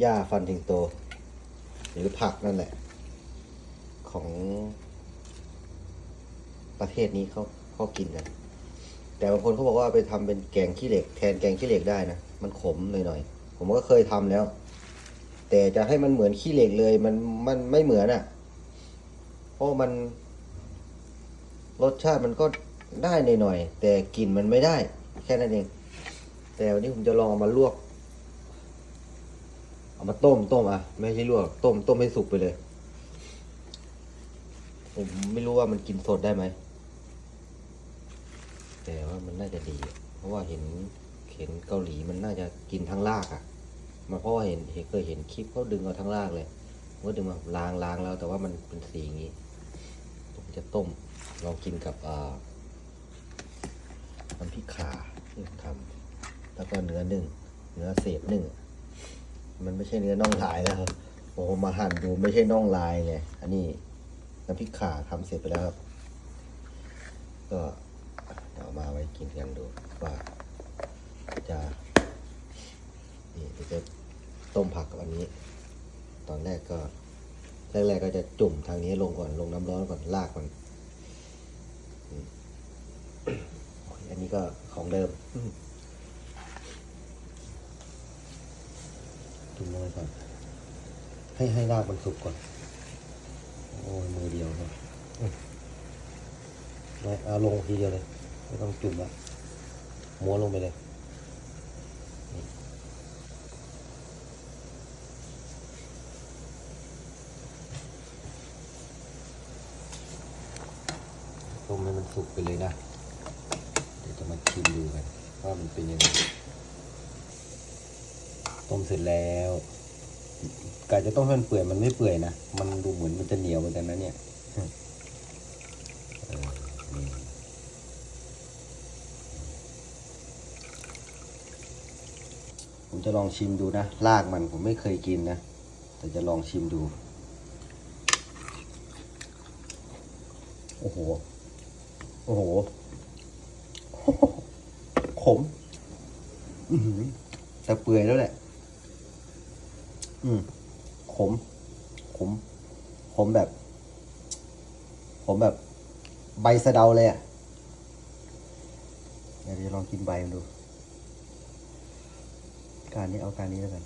หญ้าฟันถิงโต หรือผักนั่นแหละ ของประเทศนี้เขาเขากินกัน แต่บางคนเขาบอกว่าไปทำเป็นแกงขี้เหล็ก แทนแกงขี้เหล็กได้นะ มันขมหน่อยๆ ผมก็เคยทำแล้ว แต่จะให้มันเหมือนขี้เหล็กเลยมันมันไม่เหมือนอะ่ะ เพราะมันรสชาติมันก็ได้หน่อยๆ แต่กลิ่นมันไม่ได้ แค่นั้นเอง แต่วันนี้ผมจะลองมาลวก เอามาต้มต้มอะ ไม่ใช่ลวกต้มต้มให้สุกไปเลย ผมไม่รู้ว่ามันกินสดได้ไหม แต่ว่ามันน่าจะดี เพราะว่าเห็นเห็นเกาหลีมันน่าจะกินทั้งรากอะ มาเพราะว่าเห็นเห็นเคยเห็นคลิปเขาดึงเอาทั้งรากเลยผมก็ดึงมาล้างล้างแล้ว แต่ว่ามันเป็นสีอย่างนี้ผมจะต้มลองกินกับอ่าน้ำพริกขาที่ผมทำแล้วก็เนื้อหนึ่งเนื้อเศษหนึ่ง มันไม่ใช่เนื้อน่องลายแล้วครับผมมาหั่นดูไม่ใช่น่องลายไงอันนี้น้ำพริกขาทำเสร็จไปแล้วครับ ก็เดี๋ยวเอามาไว้กินกันดูว่าจะนี่เดี๋ยวจะต้มผักกับอันนี้ ตอนแรกก็แรกๆก็จะจุ่มทางนี้ลงก่อนลงน้ำร้อนก่อนลากมันอืมอันนี้ก็ของเดิม จุ่มลงไปก่อน ให้ให้รากมันสุกก่อน โอ้ยมือเดียวครับไม่เอาลงทีเดียวเลย ไม่ต้องจุ่มละม้วนลงไปเลยต้มให้มันสุกไปเลยนะ เดี๋ยวจะมาชิมดูกันว่ามันเป็นยังไง ต้มเสร็จแล้วกาจะต้มให้มันเปื่อยมันไม่เปื่อยนะ มันดูเหมือนมันจะเหนียวเหมือนกันนะเนี่ยผมจะลองชิมดูนะรากมันผมไม่เคยกินนะ แต่จะลองชิมดู โอ้โห โอ้โห ขมแต่เปื่อยแล้วแหละ อืมขม ขม ขมแบบ ขมแบบ ใบสะเดาเลยอะเดี๋ยวจะลองกินใบมันดู การนี้เอาการนี้แล้วกัน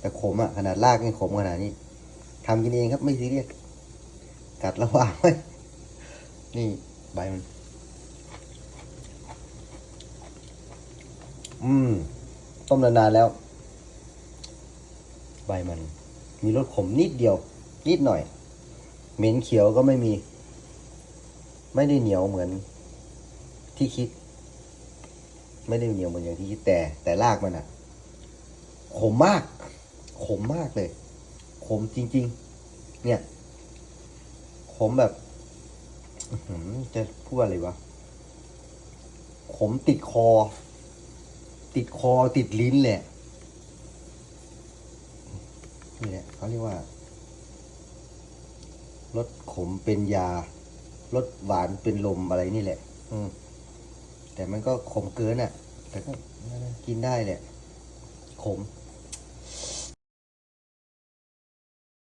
แต่ขมอะ ขนาดรากนี่ขมขนาดนี้ทำกินเองครับไม่ซีเรียสกัดระหว่างไว้นี่ใบมัน อืม ต้มนานๆแล้ว ใบมัน มีรสขมนิดเดียว นิดหน่อย เหม็นเขียวก็ไม่มี ไม่ได้เหนียวเหมือนที่คิด ไม่ได้เหนียวเหมือนอย่างที่คิดแต่ แต่รากมันอะขมมาก ขมมากเลย ขมจริง ๆ เนี่ย ขมแบบจะพูดอะไรวะ ขมติดคอ ติดคอติดลิ้นแหละ นี่แหละเขาเรียกว่ารสขมเป็นยารสหวานเป็นลมอะไรนี่แหละ อืม แต่มันก็ขมเกินอะ แต่ก็กินได้แหละ ขม